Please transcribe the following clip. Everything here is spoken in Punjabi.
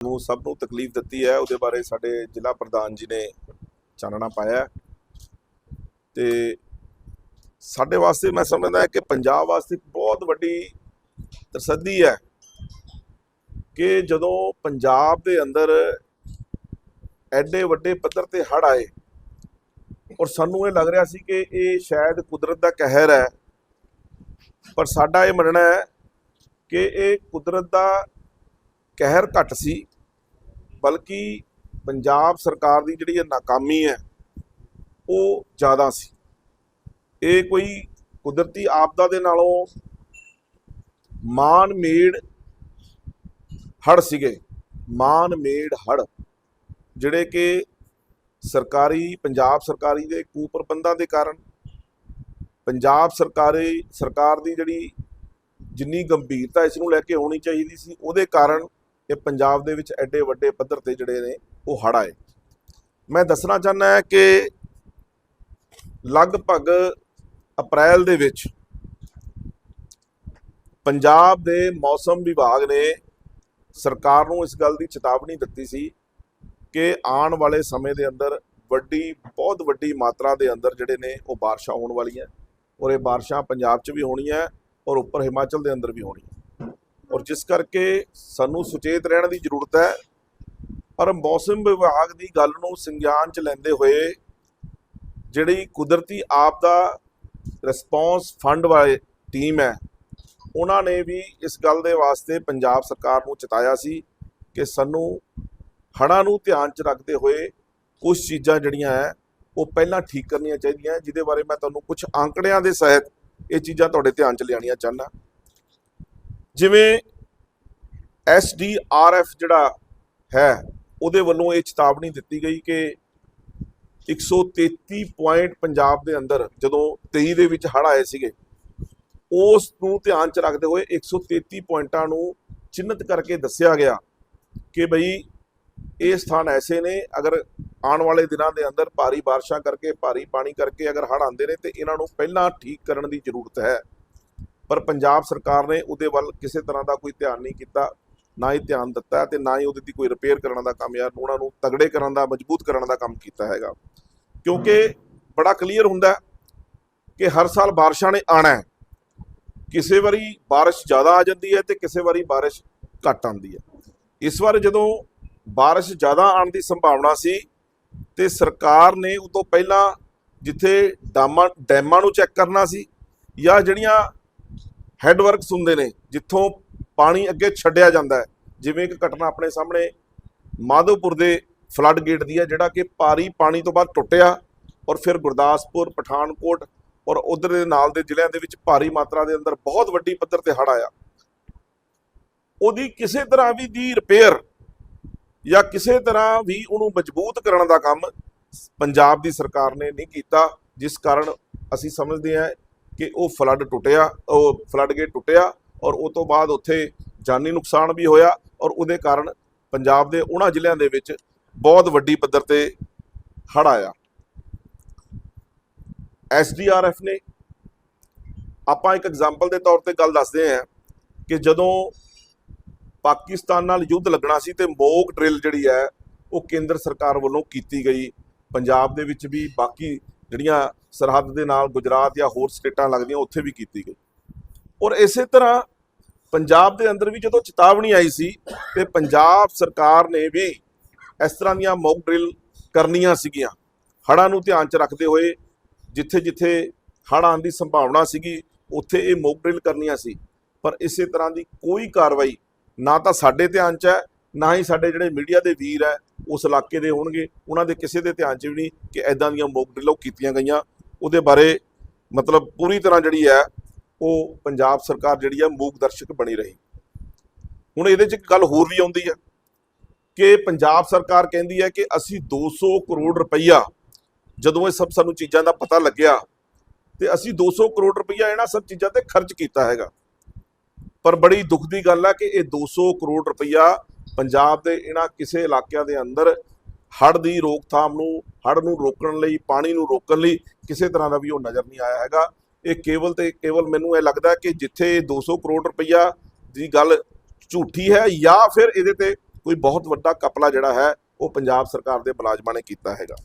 ਨੂੰ ਸਭ ਨੂੰ ਤਕਲੀਫ ਦਿੱਤੀ ਹੈ, ਉਹਦੇ ਬਾਰੇ ਸਾਡੇ ਜ਼ਿਲ੍ਹਾ ਪ੍ਰਧਾਨ ਜੀ ਨੇ ਚਾਨਣਾ ਪਾਇਆ ਹੈ। ਤੇ ਸਾਡੇ ਵਾਸਤੇ ਮੈਂ ਸਮਝਦਾ ਕਿ ਪੰਜਾਬ ਵਾਸਤੇ ਬਹੁਤ ਵੱਡੀ ਤਰਸੱਦੀ ਹੈ ਕਿ ਜਦੋਂ ਪੰਜਾਬ ਦੇ ਅੰਦਰ ਐਡੇ ਵੱਡੇ ਪੱਧਰ ਤੇ ਹੜ ਆਏ ਔਰ ਸਾਨੂੰ ਇਹ ਲੱਗ ਰਿਹਾ ਸੀ ਕਿ ਇਹ ਸ਼ਾਇਦ ਕੁਦਰਤ ਦਾ ਕਹਿਰ ਹੈ, ਪਰ ਸਾਡਾ ਇਹ ਮੰਨਣਾ ਹੈ ਕਿ ਇਹ ਕੁਦਰਤ ਦਾ ਕਹਿਰ ਘੱਟ ਸੀ ਬਲਕਿ ਪੰਜਾਬ ਸਰਕਾਰ ਦੀ ਜਿਹੜੀ ਇਹ ਨਾਕਾਮੀ ਹੈ, ਉਹ ਜ਼ਿਆਦਾ ਸੀ। ਇਹ ਕੋਈ ਕੁਦਰਤੀ ਆਪਦਾ ਦੇ ਨਾਲੋਂ ਮਾਨ ਮੇੜ ਹੜ ਸੀਗੇ। ਮਾਨ ਮੇੜ ਹੜ ਜਿਹੜੇ ਕਿ ਸਰਕਾਰੀ, ਪੰਜਾਬ ਸਰਕਾਰੀ ਦੇ ਕੁਪ੍ਰਬੰਧਾਂ ਦੇ ਕਾਰਨ, ਪੰਜਾਬ ਸਰਕਾਰੀ, ਸਰਕਾਰ ਦੀ ਜਿਹੜੀ ਜਿੰਨੀ ਗੰਭੀਰਤਾ ਇਸ ਨੂੰ ਲੈ ਕੇ ਹੋਣੀ ਚਾਹੀਦੀ ਸੀ, ਉਹਦੇ ਕਾਰਨ ਇਹ ਪੰਜਾਬ ਦੇ ਵਿੱਚ ਐਡੇ ਵੱਡੇ ਪੱਧਰ ਤੇ ਜਿਹੜੇ ਨੇ ਉਹ ਹੜ੍ਹ ਆਏ। ਮੈਂ ਦੱਸਣਾ ਚਾਹੁੰਦਾ ਹਾਂ ਕਿ ਲਗਭਗ ਅਪ੍ਰੈਲ ਦੇ ਵਿੱਚ ਪੰਜਾਬ ਦੇ ਮੌਸਮ ਵਿਭਾਗ ਨੇ ਸਰਕਾਰ ਨੂੰ ਇਸ ਗੱਲ ਦੀ ਚੇਤਾਵਨੀ ਦਿੱਤੀ ਸੀ ਕਿ ਆਉਣ ਵਾਲੇ ਸਮੇਂ ਦੇ ਅੰਦਰ ਵੱਡੀ, ਬਹੁਤ ਵੱਡੀ ਮਾਤਰਾ ਦੇ ਅੰਦਰ ਜਿਹੜੇ ਨੇ ਉਹ ਬਾਰਿਸ਼ਾਂ ਹੋਣ ਵਾਲੀਆਂ। ਔਰ ਇਹ ਬਾਰਿਸ਼ਾਂ ਪੰਜਾਬ 'ਚ ਵੀ ਹੋਣੀਆਂ ਔਰ ਉੱਪਰ ਹਿਮਾਚਲ ਦੇ ਅੰਦਰ ਵੀ ਹੋਣੀਆਂ। ਔਰ ਜਿਸ ਕਰਕੇ ਸਾਨੂੰ ਸੁਚੇਤ ਰਹਿਣ ਦੀ ਜ਼ਰੂਰਤ ਹੈ। ਪਰ ਮੌਸਮ ਵਿਭਾਗ ਦੀ ਗੱਲ ਨੂੰ ਸੰਗਿਆਨ 'ਚ ਲੈਂਦੇ ਹੋਏ ਜਿਹੜੀ ਕੁਦਰਤੀ ਆਪਦਾ ਰਿਸਪੌਂਸ ਫੰਡ ਵਾਲੇ ਟੀਮ ਹੈ, ਉਹਨਾਂ ਨੇ ਵੀ ਇਸ ਗੱਲ ਦੇ ਵਾਸਤੇ ਪੰਜਾਬ ਸਰਕਾਰ ਨੂੰ ਚਤਾਇਆ ਸੀ ਕਿ ਸਾਨੂੰ ਹੜ੍ਹਾਂ ਨੂੰ ਧਿਆਨ 'ਚ ਰੱਖਦੇ ਹੋਏ ਕੁਝ ਚੀਜ਼ਾਂ ਜਿਹੜੀਆਂ ਹੈ, ਉਹ ਪਹਿਲਾਂ ਠੀਕ ਕਰਨੀਆਂ ਚਾਹੀਦੀਆਂ। ਜਿਹਦੇ ਬਾਰੇ ਮੈਂ ਤੁਹਾਨੂੰ ਕੁਝ ਅੰਕੜਿਆਂ ਦੇ ਸਹਿਤ ਇਹ ਚੀਜ਼ਾਂ ਤੁਹਾਡੇ ਧਿਆਨ 'ਚ ਲਿਆਉਣੀਆਂ ਚਾਹੁੰਦਾ। ਜਿਵੇਂ ਐਸਡੀਆਰਐਫ ਜਿਹੜਾ ਹੈ, ਉਹਦੇ ਵੱਲੋਂ ਇਹ ਚੇਤਾਵਨੀ ਦਿੱਤੀ ਗਈ ਕਿ 133 ਪੁਆਇੰਟ ਪੰਜਾਬ ਦੇ ਅੰਦਰ ਜਦੋਂ 23 ਦੇ ਵਿੱਚ ਹੜ੍ਹ ਆਏ ਸੀਗੇ, ਉਸ ਨੂੰ ਧਿਆਨ 'ਚ ਰੱਖਦੇ ਹੋਏ 133 ਪੁਆਇੰਟਾਂ ਨੂੰ ਚਿੰਨ੍ਹਿਤ ਕਰਕੇ ਦੱਸਿਆ ਗਿਆ ਕਿ ਬਈ ਇਹ ਸਥਾਨ ਐਸੇ ਨੇ, ਅਗਰ ਆਉਣ ਵਾਲੇ ਦਿਨਾਂ ਦੇ ਅੰਦਰ ਭਾਰੀ ਬਾਰਿਸ਼ਾਂ ਕਰਕੇ, ਭਾਰੀ ਪਾਣੀ ਕਰਕੇ ਅਗਰ ਹੜ੍ਹ ਆਉਂਦੇ ਨੇ ਤੇ ਇਹਨਾਂ ਨੂੰ ਪਹਿਲਾਂ ਠੀਕ ਕਰਨ ਦੀ ਜ਼ਰੂਰਤ ਹੈ। ਪਰ ਪੰਜਾਬ ਸਰਕਾਰ ਨੇ ਉਹਦੇ ਵੱਲ ਕਿਸੇ ਤਰ੍ਹਾਂ ਦਾ ਕੋਈ ਧਿਆਨ ਨਹੀਂ ਕੀਤਾ, ਨਾ ਹੀ ਧਿਆਨ ਦਿੱਤਾ ਤੇ ਨਾ ਹੀ ਉਹਦੇ ਦੀ ਕੋਈ ਰਿਪੇਅਰ ਕਰਨ ਦਾ ਕੰਮ ਯਾਰ ਉਹਨਾਂ ਨੂੰ ਤਗੜੇ ਕਰਨ ਦਾ, ਮਜ਼ਬੂਤ ਕਰਨ ਦਾ ਕੰਮ ਕੀਤਾ ਹੈਗਾ। ਕਿਉਂਕਿ ਬੜਾ ਕਲੀਅਰ ਹੁੰਦਾ ਕਿ ਹਰ ਸਾਲ ਬਾਰਿਸ਼ਾਂ ਨੇ ਆਣਾ ਹੈ। ਕਿਸੇ ਵਾਰੀ ਬਾਰਿਸ਼ ਜ਼ਿਆਦਾ ਆ ਜਾਂਦੀ ਹੈ ਤੇ ਕਿਸੇ ਵਾਰੀ ਬਾਰਿਸ਼ ਘੱਟ ਆਉਂਦੀ ਹੈ। ਇਸ ਵਾਰ ਜਦੋਂ ਬਾਰਿਸ਼ ਜ਼ਿਆਦਾ ਆਉਣ ਦੀ ਸੰਭਾਵਨਾ ਸੀ ਤੇ ਸਰਕਾਰ ਨੇ ਉਹ ਤੋਂ ਪਹਿਲਾਂ ਜਿੱਥੇ ਡਾਮਾਂ, ਡੈਮਾਂ ਨੂੰ ਚੈੱਕ ਕਰਨਾ ਸੀ ਜਾਂ ਜਿਹੜੀਆਂ ਹੈੱਡ ਵਰਕਸ ਹੁੰਦੇ ਨੇ, ਜਿੱਥੋਂ ਪਾਣੀ ਅੱਗੇ ਛੱਡਿਆ ਜਾਂਦਾ ਹੈ। ਜਿਵੇਂ ਇੱਕ ਘਟਨਾ ਆਪਣੇ ਸਾਹਮਣੇ ਮਾਧੋਪੁਰ ਦੇ ਫਲੱਡ ਗੇਟ ਦੀ ਹੈ, ਜਿਹੜਾ ਕਿ ਭਾਰੀ ਪਾਣੀ ਤੋਂ ਬਾਅਦ ਟੁੱਟਿਆ ਔਰ ਫਿਰ ਗੁਰਦਾਸਪੁਰ, ਪਠਾਨਕੋਟ ਔਰ ਉਧਰ ਦੇ ਨਾਲ ਦੇ ਜ਼ਿਲ੍ਹਿਆਂ ਦੇ ਵਿੱਚ ਭਾਰੀ ਮਾਤਰਾ ਦੇ ਅੰਦਰ ਬਹੁਤ ਵੱਡੀ ਪੱਧਰ ਤੇ ਹੜ੍ਹ ਆਇਆ। ਉਹਦੀ ਕਿਸੇ ਤਰ੍ਹਾਂ ਵੀ ਦੀ ਰਿਪੇਅਰ ਜਾਂ ਕਿਸੇ ਤਰ੍ਹਾਂ ਵੀ ਉਹਨੂੰ ਮਜ਼ਬੂਤ ਕਰਨ ਦਾ ਕੰਮ ਪੰਜਾਬ ਦੀ ਸਰਕਾਰ ਨੇ ਨਹੀਂ ਕੀਤਾ, ਜਿਸ ਕਾਰਨ ਅਸੀਂ ਸਮਝਦੇ ਹਾਂ ਕਿ ਉਹ ਫਲੱਡ ਟੁੱਟਿਆ, ਉਹ ਫਲੱਡ ਗੇਟ ਟੁੱਟਿਆ ਔਰ ਉਹ ਤੋਂ ਬਾਅਦ ਉੱਥੇ ਜਾਨੀ ਨੁਕਸਾਨ ਵੀ ਹੋਇਆ ਔਰ ਉਹਦੇ ਕਾਰਨ ਪੰਜਾਬ ਦੇ ਉਹਨਾਂ ਜ਼ਿਲ੍ਹਿਆਂ ਦੇ ਵਿੱਚ ਬਹੁਤ ਵੱਡੀ ਪੱਧਰ ਤੇ ਹੜ੍ਹ ਆਇਆ। ਐਸਡੀਆਰਐਫ ਨੇ ਆਪਾਂ ਇੱਕ ਐਗਜ਼ਾਮਪਲ ਦੇ ਤੌਰ ਤੇ ਗੱਲ ਦੱਸਦੇ ਹਾਂ ਕਿ ਜਦੋਂ ਪਾਕਿਸਤਾਨ ਨਾਲ ਯੁੱਧ ਲੱਗਣਾ ਸੀ ਤੇ ਮੋਕ ਡਰਿਲ ਜਿਹੜੀ ਹੈ ਉਹ ਕੇਂਦਰ ਸਰਕਾਰ ਵੱਲੋਂ ਕੀਤੀ ਗਈ। ਪੰਜਾਬ ਦੇ ਵਿੱਚ ਵੀ ਬਾਕੀ ਜਿਹੜੀਆਂ ਸਰਹੱਦ ਦੇ ਨਾਲ ਗੁਜਰਾਤ ਜਾਂ ਹੋਰ ਸਟੇਟਾਂ ਲੱਗਦੀਆਂ, ਉੱਥੇ ਵੀ ਕੀਤੀ ਗਈ। ਔਰ ਇਸੇ ਤਰ੍ਹਾਂ ਪੰਜਾਬ ਦੇ ਅੰਦਰ ਵੀ ਜਦੋਂ ਚੇਤਾਵਨੀ ਆਈ ਸੀ ਤੇ ਪੰਜਾਬ ਸਰਕਾਰ ਨੇ ਵੀ ਇਸ ਤਰ੍ਹਾਂ ਦੀਆਂ ਮੌਕ ਡਰਿਲ ਕਰਨੀਆਂ ਸੀਗੀਆਂ, ਹੜ੍ਹਾਂ ਨੂੰ ਧਿਆਨ 'ਚ ਰੱਖਦੇ ਹੋਏ ਜਿੱਥੇ ਜਿੱਥੇ ਹੜ੍ਹ ਆਉਣ ਦੀ ਸੰਭਾਵਨਾ ਸੀਗੀ, ਉੱਥੇ ਇਹ ਮੌਕ ਡਰਿਲ ਕਰਨੀਆਂ ਸੀ। ਪਰ ਇਸੇ ਤਰ੍ਹਾਂ ਦੀ ਕੋਈ ਕਾਰਵਾਈ ਨਾ ਤਾਂ ਸਾਡੇ ਧਿਆਨ 'ਚ ਹੈ, ਨਾ ਹੀ ਸਾਡੇ ਜਿਹੜੇ ਮੀਡੀਆ ਦੇ ਵੀਰ ਹੈ, ਉਸ ਇਲਾਕੇ ਦੇ ਹੋਣਗੇ। ਉਹਨਾਂ ਦੇ ਕਿਸੇ ਦੇ ਧਿਆਨ 'ਚ ਵੀ ਨਹੀਂ ਕਿ ਐਦਾਂ ਦੀਆਂ ਮੌਕ ਡਰਿਲਾਂ ਕੀਤੀਆਂ ਗਈਆਂ। ਉਹਦੇ ਬਾਰੇ ਮਤਲਬ ਪੂਰੀ ਤਰ੍ਹਾਂ ਜਿਹੜੀ ਹੈ ਉਹ ਪੰਜਾਬ ਸਰਕਾਰ ਜਿਹੜੀ ਹੈ ਮੂਕ ਦਰਸ਼ਕ ਬਣੀ ਰਹੀ। ਹੁਣ ਇਹਦੇ 'ਚ ਇੱਕ ਗੱਲ ਹੋਰ ਵੀ ਆਉਂਦੀ ਹੈ ਕਿ ਪੰਜਾਬ ਸਰਕਾਰ ਕਹਿੰਦੀ ਹੈ ਕਿ ਅਸੀਂ 200 ਕਰੋੜ ਰੁਪਈਆ ਜਦੋਂ ਇਹ ਸਭ ਸਾਨੂੰ ਚੀਜ਼ਾਂ ਦਾ ਪਤਾ ਲੱਗਿਆ ਤੇ ਅਸੀਂ 200 ਕਰੋੜ ਰੁਪਈਆ ਇਹਨਾਂ ਸਭ ਚੀਜ਼ਾਂ ਤੇ ਖਰਚ ਕੀਤਾ ਹੈਗਾ। ਪਰ ਬੜੀ ਦੁੱਖ ਦੀ ਗੱਲ ਆ ਕਿ ਇਹ 200 ਕਰੋੜ ਰੁਪਈਆ ਪੰਜਾਬ ਦੇ ਇਹਨਾਂ ਕਿਸੇ ਇਲਾਕਿਆਂ ਦੇ ਅੰਦਰ ਹੜ੍ਹ ਦੀ ਰੋਕਥਾਮ ਨੂੰ, ਹੜ੍ਹ ਨੂੰ ਰੋਕਣ ਲਈ, ਪਾਣੀ ਨੂੰ ਰੋਕਣ ਲਈ ਕਿਸੇ ਤਰ੍ਹਾਂ ਦਾ ਵੀ ਉਹ ਨਜ਼ਰ ਨਹੀਂ ਆਇਆ ਹੈਗਾ। ਇਹ ਕੇਵਲ ਤੇ ਕੇਵਲ ਮੈਨੂੰ ਇਹ ਲੱਗਦਾ ਕਿ ਜਿੱਥੇ 200 ਕਰੋੜ ਰੁਪਈਆ ਦੀ ਗੱਲ ਝੂਠੀ ਹੈ ਜਾਂ ਫਿਰ ਇਹਦੇ ਤੇ ਕੋਈ ਬਹੁਤ ਵੱਡਾ ਕਪਲਾ ਜਿਹੜਾ ਹੈ, ਉਹ ਪੰਜਾਬ ਸਰਕਾਰ ਦੇ ਮੁਲਾਜ਼ਮਾਂ ਨੇ ਕੀਤਾ ਹੈਗਾ।